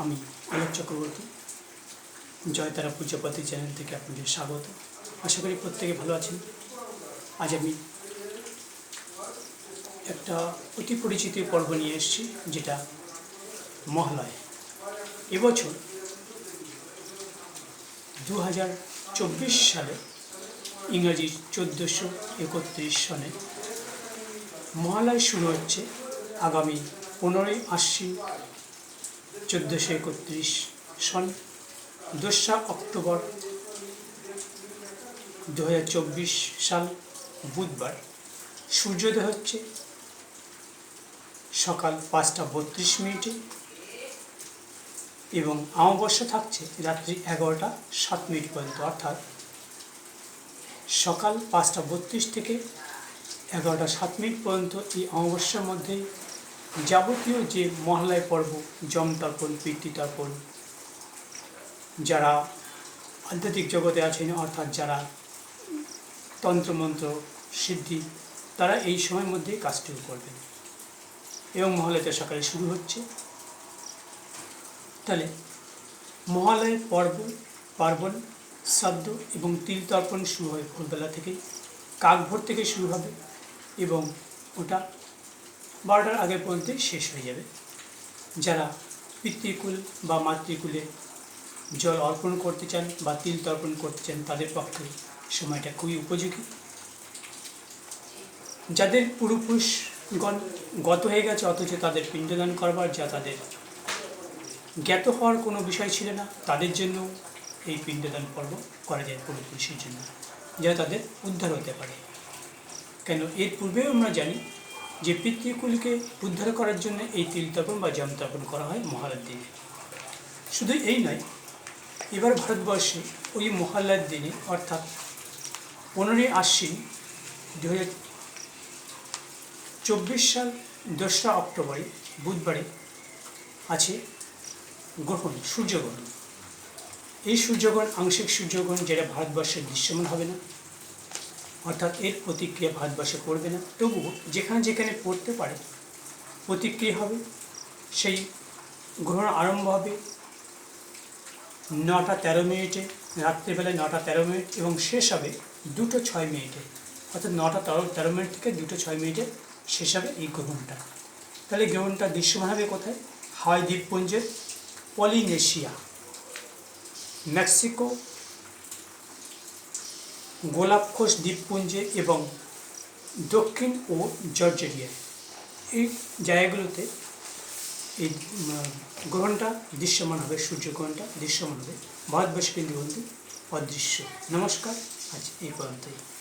আমি আলোক চক্রবর্তী। জয়তারা পূজাপতি চ্যানেল থেকে আপনাদের স্বাগত। আশা করি প্রত্যেকে ভালো আছেন। আজ আমি একটা অতি পরিচিত পর্ব নিয়ে এসেছি, যেটা মহালয়। এবছর দু হাজার চব্বিশ সালে ইংরাজি চোদ্দোশো একত্রিশ সনে মহালয় শুরু হচ্ছে আগামী পনেরোই আশ্বিন চোদ্দোশো একত্রিশ সন, দোসরা অক্টোবর দু হাজার চব্বিশ সাল, বুধবার। সূর্যোদয় হচ্ছে সকাল পাঁচটা বত্রিশ মিনিটে এবং অমাবস্যা থাকছে রাত্রি এগারোটা সাত মিনিট পর্যন্ত। অর্থাৎ সকাল পাঁচটা বত্রিশ থেকে এগারোটা সাত মিনিট পর্যন্ত এই অমাবস্যার মধ্যে যাবতীয় যে মহালয় পর্ব জম তর্পণ, পিতৃ তর্পণ, যারা আধ্যাত্মিক জগতে আছেন, অর্থাৎ যারা তন্ত্রমন্ত্র, সিদ্ধি, তারা এই সময়ের মধ্যেই কাজটিও করবেন। এবং মহালয়টা সকালে শুরু হচ্ছে। তাহলে মহালয়ের পর্ব, পার্বণ, শ্রাদ্ধ এবং তিল তর্পণ শুরু হয় ভোরবেলা থেকেই কাক ভোর থেকে শুরু হবে এবং ওটা বারোটার আগে পর্যন্ত শেষ হয়ে যাবে। যারা পিতৃকুল বা মাতৃকুলে জল অর্পণ করতে চান বা তিল তর্পণ করতে চান, তাদের পক্ষে সময়টা খুবই উপযোগী। যাদের পূর্বপুরুষগণ গত হয়ে গেছে, অথচ তাদের পিণ্ডদান করবার যা তাদের জ্ঞাত হওয়ার কোনো বিষয় ছিল না, তাদের জন্য এই পিণ্ডদান পর্ব করা যায় পূর্বপুরুষের জন্য, যা তাদের উদ্ধার হতে পারে। কেন, এর পূর্বেও আমরা জানি যে পিতৃকুলকে উদ্ধার করার জন্য এই তিল তর্পণ বা জম তর্পণ করা হয় মহালয়ার দিনে। শুধু এই নয়, এবার ভারতবর্ষে ওই মহালয়ার দিনে, অর্থাৎ পনেরোই আশ্বিন দু চব্বিশ সাল দোসরা অক্টোবরে, বুধবারে আছে গ্রহণ, সূর্যগ্রহণ। এই সূর্যগ্রহণ, আংশিক সূর্যগ্রহণ যেটা ভারতবর্ষে দৃশ্যমান হবে না। অর্থাৎ এর প্রতিক্রিয়া ভারতবর্ষে পড়বে না। তবুও যেখানে যেখানে পড়তে পারে প্রতিক্রিয়া হবে, সেই গ্রহণ আরম্ভ হবে নটা তেরো মিনিটে, রাত্রিবেলায় নটা তেরো মিনিট এবং শেষ হবে দুটো ছয় মিনিটে। অর্থাৎ নটা তেরো তেরো মিনিট থেকে দুটো ছয় মিনিটে শেষ হবে এই গ্রহণটা। তাহলে গ্রহণটা দৃশ্যমান হবে কোথায়? হাওয়াই দ্বীপপুঞ্জের পলিনেশিয়া, মেক্সিকো গোলাপখোষ দ্বীপপুঞ্জে এবং দক্ষিণ ও জর্জেরিয়ায় এই জায়গাগুলোতে এই গ্রহণটা দৃশ্যমান হবে সূর্যগ্রহণটা দৃশ্যমান হবে। ভারতবর্ষ কিন্তু অদৃশ্য। নমস্কার, আজ এই পর্যন্তই।